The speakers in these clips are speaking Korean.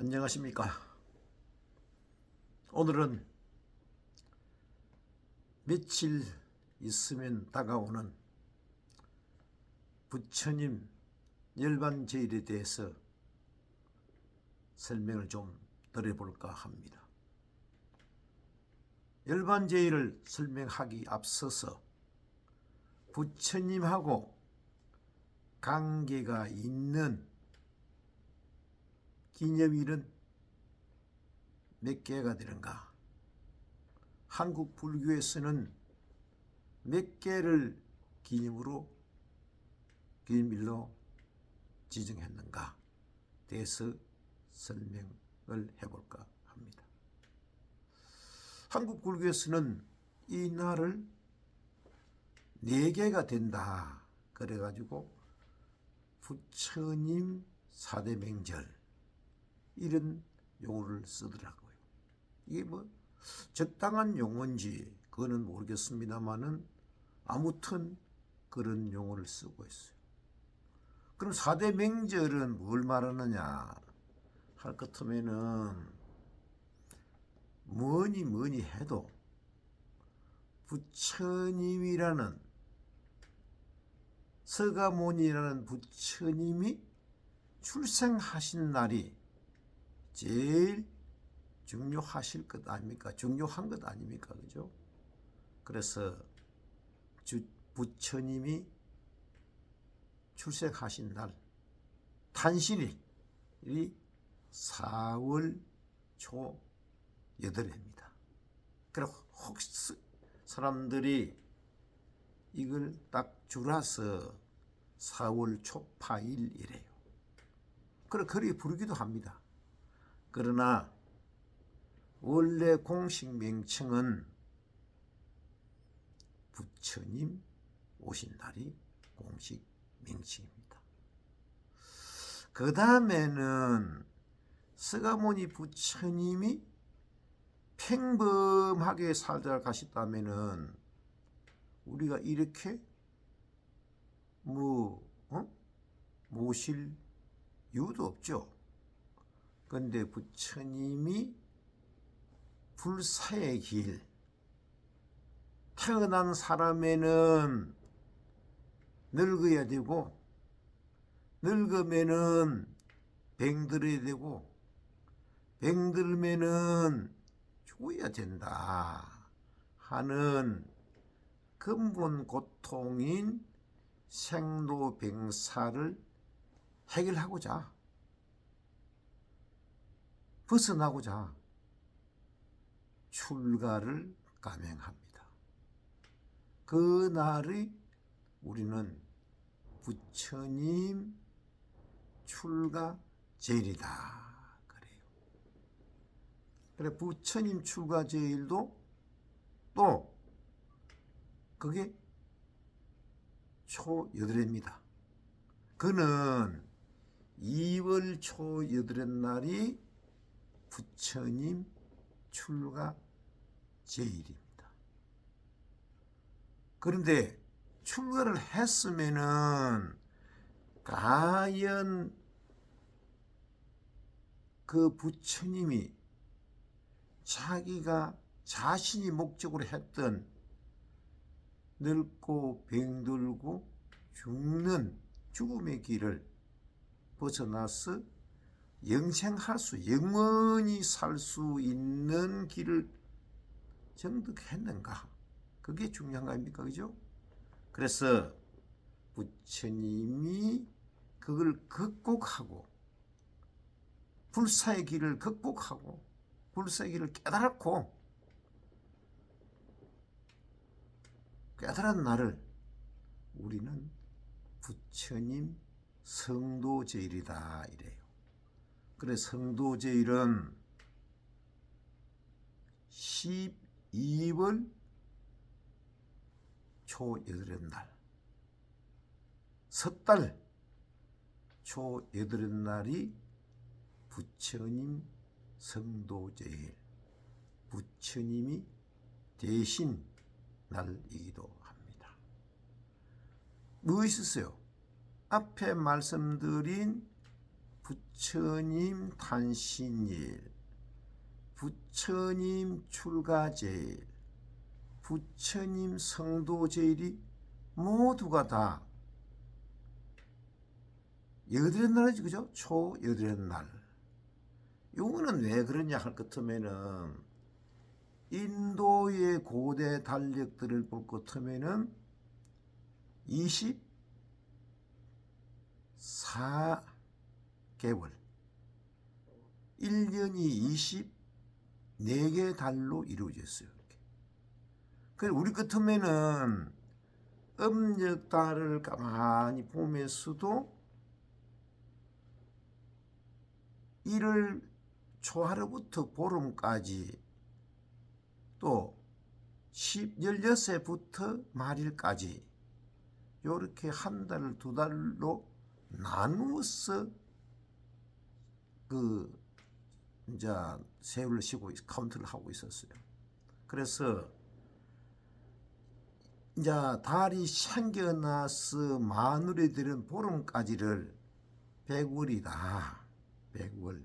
안녕하십니까. 오늘은 며칠 있으면 다가오는 부처님 열반제일에 대해서 설명을 좀 드려볼까 합니다. 열반제일을 설명하기 앞서서 부처님하고 관계가 있는 기념일은 몇 개가 되는가? 한국 불교에서는 몇 개를 기념으로 기념일로 지정했는가? 대해서 설명을 해볼까 합니다. 한국 불교에서는 이 날을 네 개가 된다. 그래가지고 부처님 사대 명절 이런 용어를 쓰더라고요. 이게 뭐 적당한 용어인지 그거는 모르겠습니다만은 아무튼 그런 용어를 쓰고 있어요. 그럼 사대 명절은 뭘 말하느냐 할것 같으면은 뭐니 뭐니 해도 부처님이라는 서가모니라는 부처님이 출생하신 날이 제일 중요하실 것 아닙니까? 중요한 것 아닙니까? 그죠? 그래서 주, 부처님이 출생하신 날 탄신일이 4월 초 8일입니다. 그럼 혹시 사람들이 이걸 딱 줄여서 4월 초파일이래요. 그래 그리 부르기도 합니다. 그러나 원래 공식 명칭은 부처님 오신 날이 공식 명칭입니다. 그 다음에는 스가모니 부처님이 평범하게 살다 가셨다면은 우리가 이렇게 뭐 어? 모실 이유도 없죠. 근데 부처님이 불사의 길 태어난 사람에는 늙어야 되고 늙으면은 병들어야 되고 병들면은 죽어야 된다 하는 근본 고통인 생로병사를 해결하고자 벗어나고자 출가를 감행합니다. 그 날이 우리는 부처님 출가 제일이다 그래요. 그래 부처님 출가 제일도 또 그게 초 여덟입니다. 그는 2월 초 여덟의 날이 부처님 출가 제일입니다. 그런데 출가를 했으면은 과연 그 부처님이 자기가 자신이 목적으로 했던 늙고 병들고 죽는 죽음의 길을 벗어나서 영생할 수, 영원히 살 수 있는 길을 정득했는가? 그게 중요한 거 아닙니까? 그죠? 그래서 부처님이 그걸 극복하고 불사의 길을 극복하고 불사의 길을 깨달았고 깨달은 날을 우리는 부처님 성도제일이다 이래요. 그래 성도제일은 12월 초 여덟의 날, 섣달 초 여덟의 날이 부처님 성도제일, 부처님이 대신 날이기도 합니다. 무엇이 있어요? 앞에 말씀드린 부처님 탄신일, 부처님 출가제일, 부처님 성도제일이 모두가 다 여드렛 날이지 그죠? 초 여드렛 날. 요거는 왜 그러냐 할것 같으면은 인도의 고대 달력들을 볼것 같으면은 24 개월 1년이 24개 달로 이루어졌어요. 이렇게. 그래 우리 같으면은 음력달을 가만히 보면서도 1월 초하루부터 보름까지 또 10, 16세부터 말일까지 요렇게 한 달을 두 달로 나누어서 그 이제 세월을 쉬고 있- 카운트를 하고 있었어요. 그래서 이제 달이 생겨나서 마늘이 들은 보름까지를 백월이다. 백월.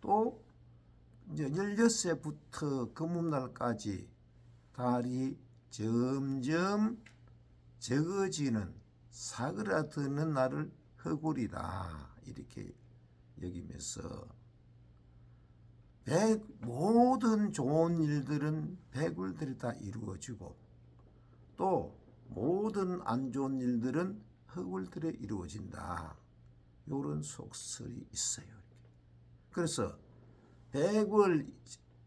또 이제 16세부터 금음날까지 달이 점점 적어지는 사그라드는 날을 허골이다. 이렇게 여기면서 백, 모든 좋은 일들은 백월들이 다 이루어지고 또 모든 안 좋은 일들은 허골들에 이루어진다. 요런 속설이 있어요. 그래서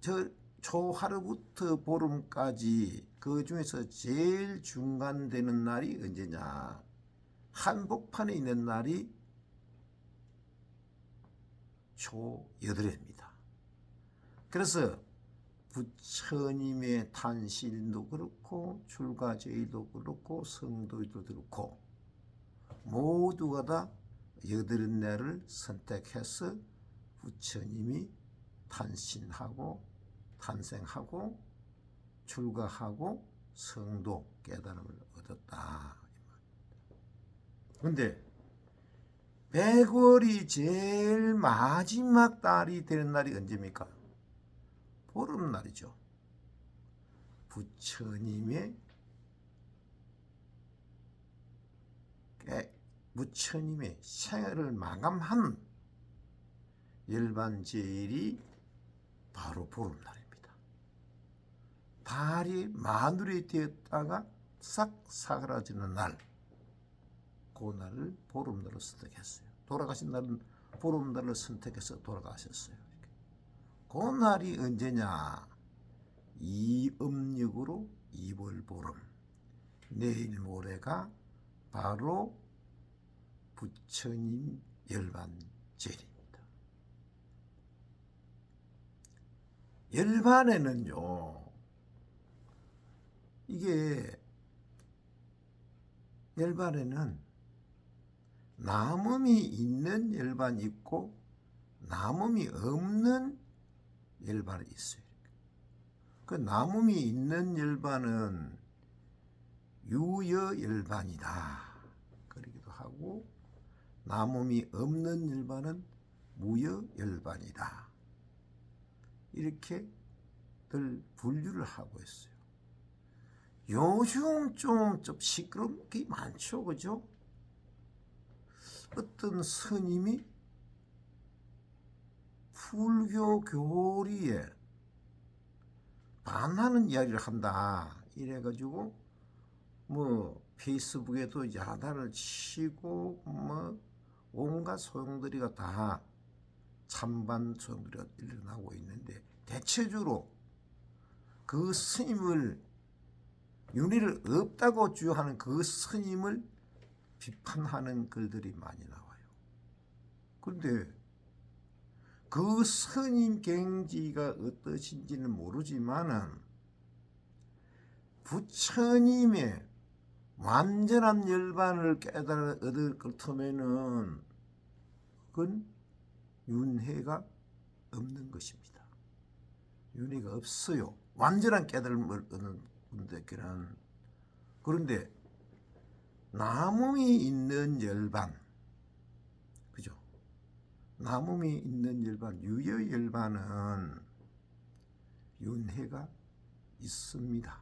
저 초하루부터 보름까지 그 중에서 제일 중간되는 날이 언제냐? 한복판에 있는 날이 초여덟입니다. 그래서 부처님의 탄신도 그렇고 출가제의도 그렇고 성도도 그렇고 모두가 다 날을 선택해서 부처님이 탄신하고 탄생하고 출가하고 성도 깨달음을 얻었다. 그런데 백월이 제일 마지막 달이 되는 날이 언제입니까? 보름날이죠. 부처님의 깨, 부처님의 생애를 마감한 열반제일이 바로 보름날입니다. 달이 마늘이 되었다가 싹 사그라지는 날, 그 날을 보름날로 선택했어요. 돌아가신 날은 보름날을 선택해서 돌아가셨어요. 그 날이 언제냐? 이 음력으로 2월 보름. 내일 모레가 바로 부처님 열반제일입니다. 열반에는요, 이게 열반에는 남음이 있는 열반이 있고 남음이 없는 열반이 있어요. 그 남음이 있는 열반은 유여 열반이다. 그러기도 하고 남음이 없는 열반은 무여 열반이다. 이렇게 늘 분류를 하고 있어요. 요즘 좀, 좀 시끄러운 게 많죠, 그죠? 어떤 스님이 불교 교리에 반하는 이야기를 한다. 이래가지고 뭐 페이스북에도 야단을 치고 뭐 온갖 소용돌이가 다 찬반 소용돌이가 일어나고 있는데 대체적으로 그 스님을 윤회를 없다고 주장하는 그 스님을 비판하는 글들이 많이 나와요. 그런데 그 스님 경지가 어떠신지는 모르지만은 부처님의 완전한 열반을 깨달아 얻을 것 같으면은 그건 윤회가 없는 것입니다. 윤회가 없어요. 완전한 깨달음을 얻는 분들께는 그런데 남음이 있는 열반 그죠? 남음이 있는 열반, 유여 열반은 윤회가 있습니다.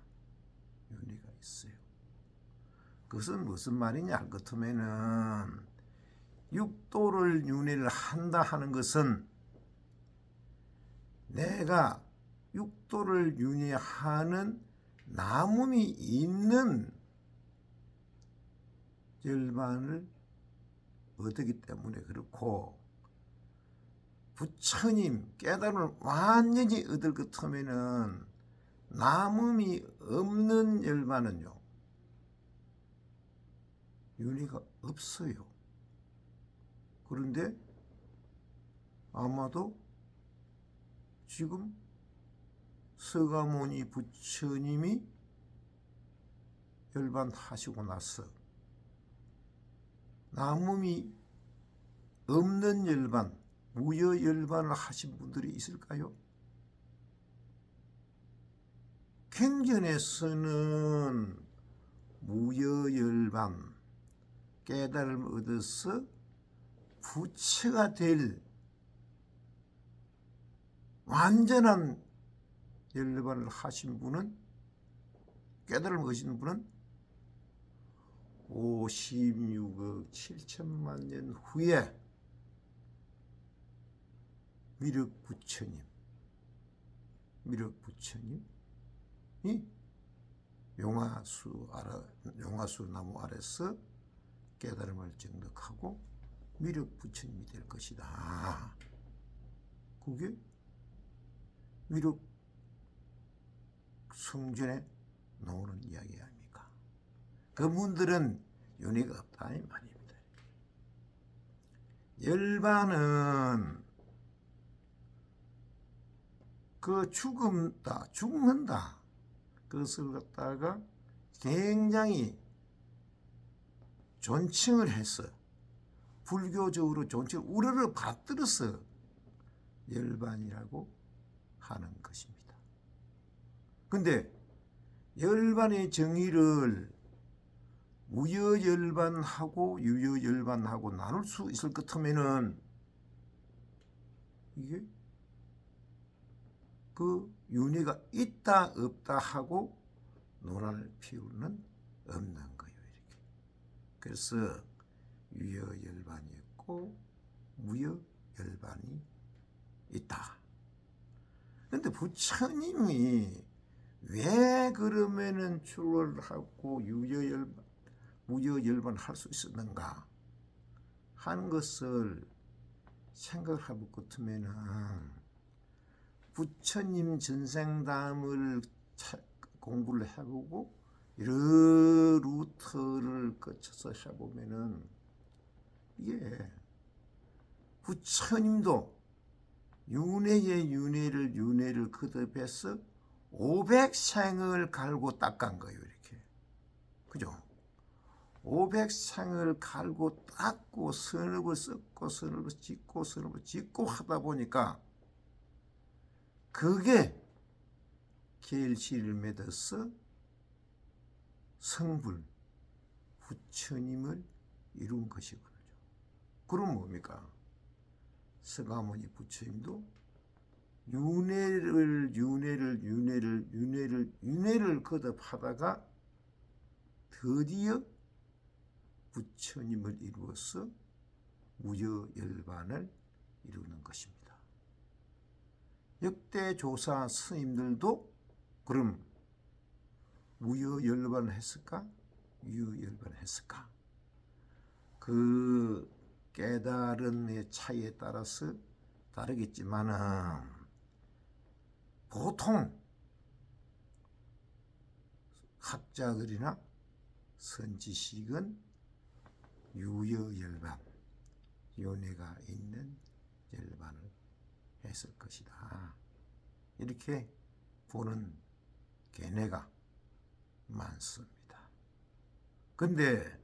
윤회가 있어요. 그것은 무슨 말이냐 할 것이면은 육도를 윤회를 한다 하는 것은 내가 육도를 윤회하는 남음이 있는 열반을 얻기 때문에 그렇고 부처님 깨달음을 완전히 얻을 것 같으면은 남음이 없는 열반은요 윤회가 없어요. 그런데 아마도 지금 서가모니 부처님이 열반하시고 나서 남음이 없는 열반, 무여 열반을 하신 분들이 있을까요? 갱전에서는 무여 열반 깨달음을 얻어서 부처가 될 완전한 열반을 하신 분은 깨달음을 얻으신 분은 56억 7천만 년 후에 미륵 부처님, 미륵 부처님이 용화수 아래, 용화수 나무 아래서 깨달음을 증득하고 미륵 부처님이 될 것이다. 그게 미륵 성전에 나오는 이야기 아닙니까? 그분들은 윤회가 없다 이 말입니다. 열반은 그 죽음다, 죽는다. 그것을 갖다가 굉장히 존칭을 해서 불교적으로 존칭을 우러러 받들어서 열반이라고 하는 것입니다. 근데 열반의 정의를 무여열반하고 유여열반하고 나눌 수 있을 것 같으면은 이게 그 윤회가 있다 없다 하고 논할 필요는 없는 거예요. 이렇게. 그래서 유여열반이 있고 무여열반이 있다. 근데 부처님이 왜 그러면은 출을 하고 유여열반, 무여열반 할 수 있었는가 하는 것을 것 같으면은 부처님 전생담을 차- 공부를 해보고 여러 루트를 거쳐서 해보면은 이게 부처님도 윤회의 윤회를 윤회를 거듭해서 500생을 갈고 닦은 거예요 이렇게 그죠? 500생을 갈고 닦고 선업을 썩고 선업을 짓고 선업을 짓고 하다 보니까 그게 계일치를 맺어서 성불 부처님을 이룬 것이거든요. 그럼 뭡니까? 서가모니 부처님도 윤회를 윤회를 윤회를 윤회를 윤회를 거듭하다가 드디어 부처님을 이루어서 무여열반을 이루는 것입니다. 역대 조사 스님들도 그럼 무여열반을 했을까? 유여열반을 했을까? 그 깨달음의 차이에 따라서 다르겠지만은 보통 학자들이나 선지식은 유여열반, 연애가 있는 열반을 했을 것이다. 이렇게 보는 견해가 많습니다. 근데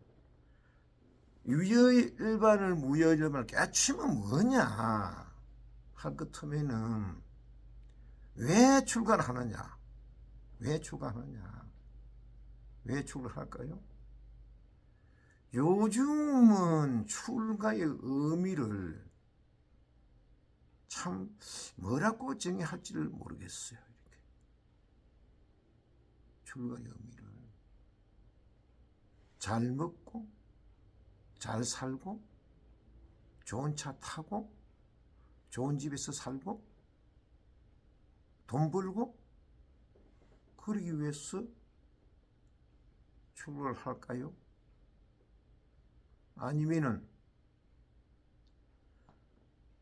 유여일반을 무여일반을 깨치면 뭐냐 할것 같으면은 왜 출가하느냐 왜 출가하느냐 왜 출가할까요? 요즘은 출가의 의미를 참 뭐라고 정의할지를 모르겠어요. 이렇게 출가의 의미를 잘 먹고 잘 살고 좋은 차 타고 좋은 집에서 살고 돈 벌고 그러기 위해서 출가를 할까요? 아니면은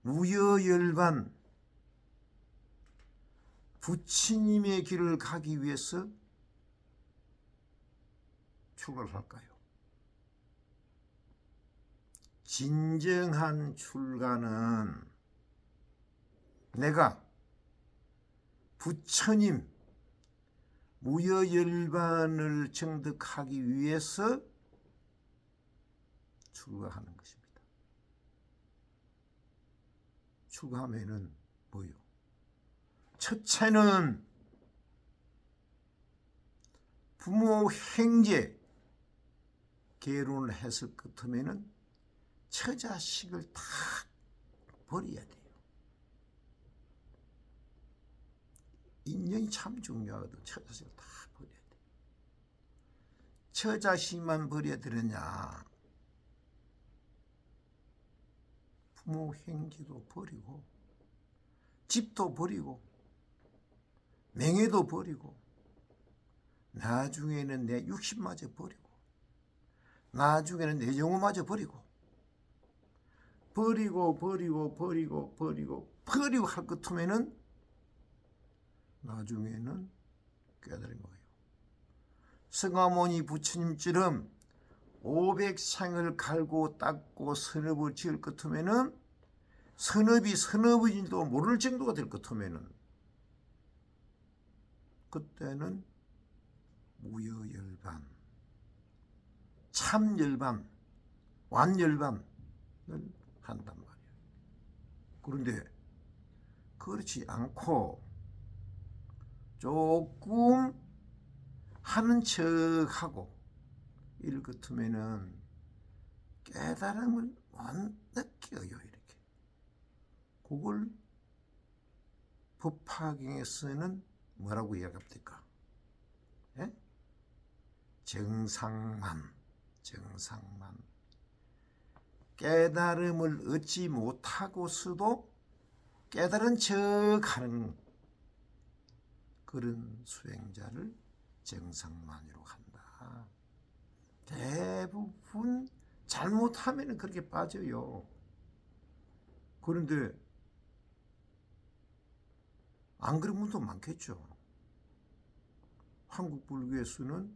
무여열반 부처님의 길을 가기 위해서 출가를 할까요? 진정한 출가는 내가 부처님 무여열반을 정득하기 위해서 출가하는 것입니다. 출가하면은 뭐요? 첫째는 부모 행제 결혼을 했을 것이면은 처자식을 다 버려야 돼요. 인연이 참 중요하거든. 처자식을 다 버려야 돼. 처자식만 버려야 되느냐? 부모 행지도 버리고 집도 버리고 명예도 버리고 나중에는 내 육신마저 버리고 나중에는 내 영혼마저 버리고 버리고 버리고 버리고 버리고 버리고 할 것이면은 나중에는 깨달은 거예요. 성아모니 부처님처럼 500생을 갈고 닦고 선업을 지을 것 같으면은 선업이 선업인지도 모를 정도가 될것 같으면은 그때는 무여열반, 참열반, 완열반을 한단 말이에요. 그런데 그렇지 않고 조금 하는 척하고 같으면은 깨달음을 못 느껴요 이렇게. 그걸 법화경에서는 뭐라고 이야기합니까? 예? 정상만, 정상만. 깨달음을 얻지 못하고서도 깨달은 척 하는 그런 수행자를 정상만이라고 한다. 대부분 잘못하면 그렇게 빠져요. 그런데 안 그런 분도 많겠죠. 한국 불교에서는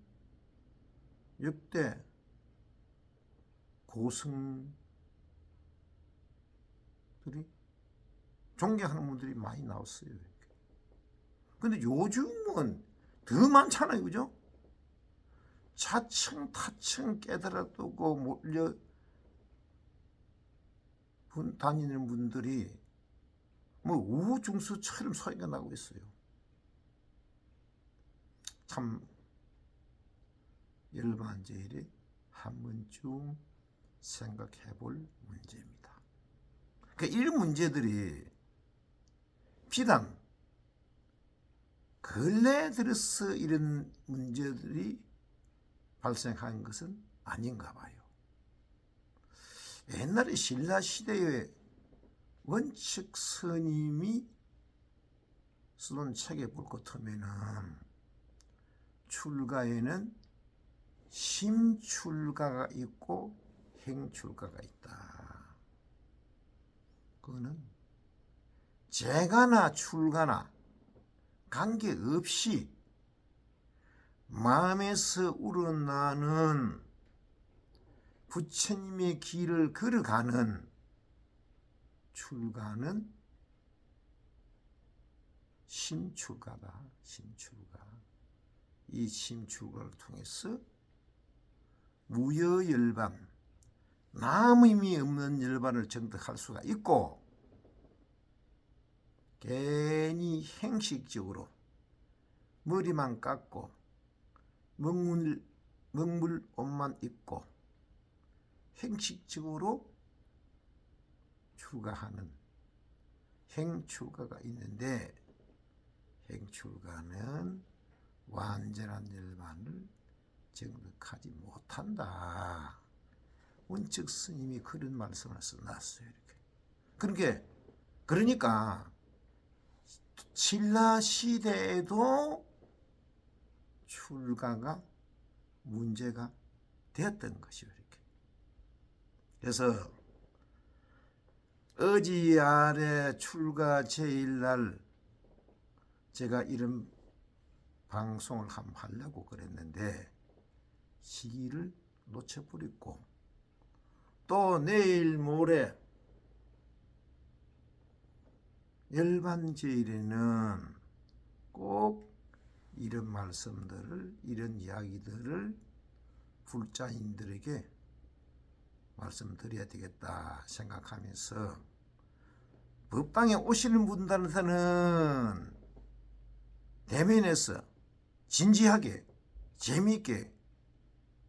역대 고승들이 존경하는 분들이 많이 나왔어요. 근데 요즘은 더 많잖아요. 그죠? 차츰 타층 깨달아두고 몰려 분, 다니는 분들이 뭐 우중수처럼 소리가 나고 있어요. 참 열반제일에 한 번쯤 생각해 볼 문제입니다. 그러니까 이런 문제들이 비단 근래 들어서 이런 문제들이 발생한 것은 아닌가 봐요. 옛날에 신라 시대에 원칙 스님이 쓰던 책에 볼것 같으면은 출가에는 심출가가 있고 행출가가 있다. 그거는 재가나 출가나 관계없이 마음에서 우러나는 부처님의 길을 걸어가는 출가는 심출가다. 심출가. 이 심출가를 통해서 무여열반, 남음이 없는 열반을 정득할 수가 있고 괜히 행식적으로 머리만 깎고 먹물, 먹물 옷만 입고 행식적으로 출가하는 행출가가 있는데 행출가는 완전한 열반을 정득하지 못한다. 원칙 스님이 그런 말씀을 써놨어요. 이렇게. 그러니까 그러니까 신라 시대에도 출가가 문제가 되었던 것이요. 이렇게. 그래서 어지 아래 출가 제일날 제가 이런 방송을 한번 하려고 그랬는데 시기를 놓쳐버렸고 또 내일 모레 열반제일에는 꼭 이런 말씀들을 이런 이야기들을 불자인들에게 말씀드려야 되겠다 생각하면서 법당에 오시는 분들한테는 대면에서 진지하게 재미있게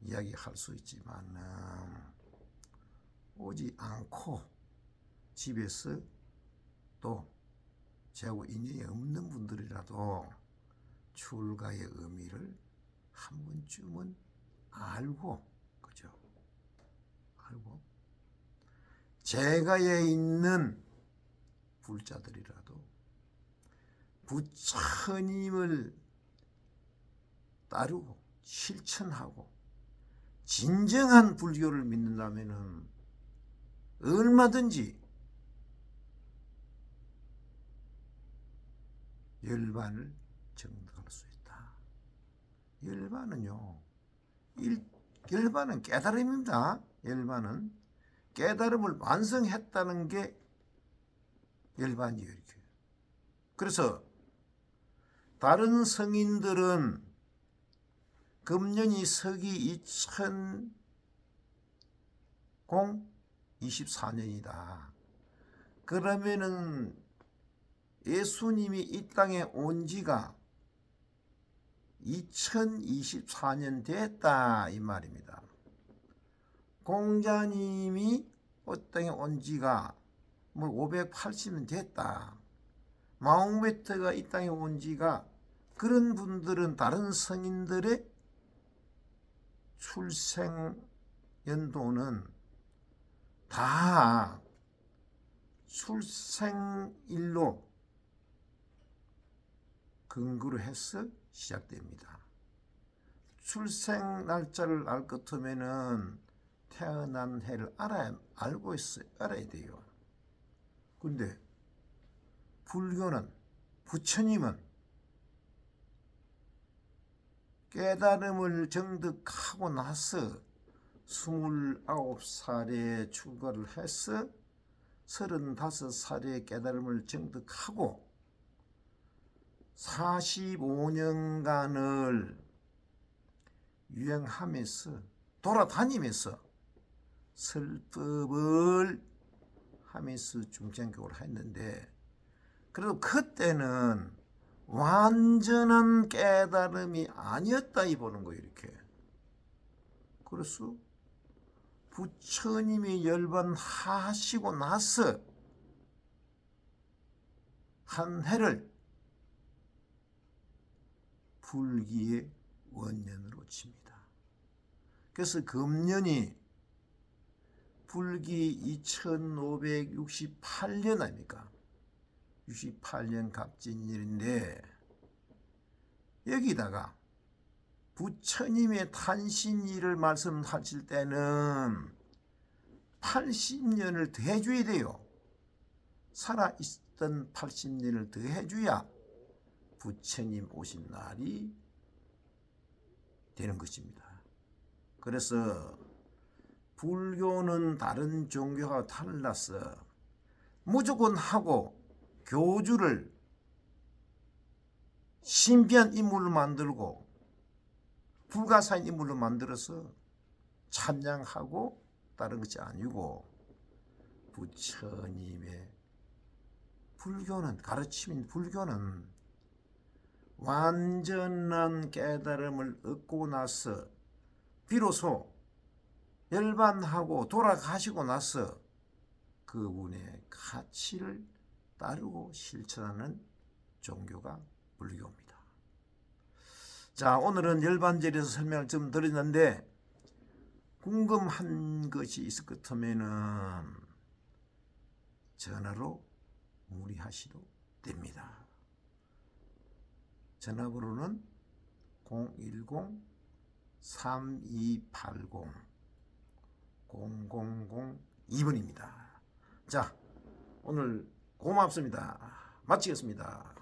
이야기할 수 있지만 오지 않고 집에서 또 저하고 인연이 없는 분들이라도 출가의 의미를 한 번쯤은 알고 그죠? 알고 제가에 있는 불자들이라도 부처님을 따르고 실천하고 진정한 불교를 믿는다면은 얼마든지 열반을 있다. 열반은요, 일, 열반은 깨달음입니다. 열반은 깨달음을 완성했다는 게 열반이에요. 이렇게. 그래서 다른 성인들은 금년이 서기 2024년이다. 그러면은 예수님이 이 땅에 온 지가 2024년 됐다 이 말입니다. 공자님이 이 땅에 온 지가 뭐 580년 됐다. 마홍베트가 이 땅에 온 지가 그런 분들은 다른 성인들의 출생 연도는 다 출생일로 근거로 해서 시작됩니다. 출생 날짜를 알것 같으면은 태어난 해를 알아야 알고 있어 알아야 돼요. 근데 불교는 부처님은 깨달음을 정득하고 나서 29살에 출가를 해서 35살에 깨달음을 정득하고 45년간을 유행하면서 돌아다니면서 설법을 하면서 중생교를 했는데 그래도 그때는 완전한 깨달음이 아니었다 이 보는 거예요 이렇게. 그래서 부처님이 열반하시고 나서 한 해를 불기의 원년으로 칩니다. 그래서 금년이 불기 2568년 아닙니까? 68년 갑진일인데 여기다가 부처님의 탄신일을 말씀하실 때는 80년을 더 해줘야 돼요. 살아있던 80년을 더 해줘야 부처님 오신 날이 되는 것입니다. 그래서 불교는 다른 종교와 달라서 무조건 하고 교주를 신비한 인물로 만들고 불가사인 인물로 만들어서 찬양하고 다른 것이 아니고 부처님의 불교는 가르침인 불교는 완전한 깨달음을 얻고 나서 비로소 열반하고 돌아가시고 나서 그분의 가치를 따르고 실천하는 종교가 불교입니다. 자, 오늘은 열반절에서 설명을 좀 드렸는데 궁금한 것이 있을 것 같으면은 전화로 문의하셔도 됩니다. 전화번호는 010-3280 0002번입니다. 자, 오늘 고맙습니다. 마치겠습니다.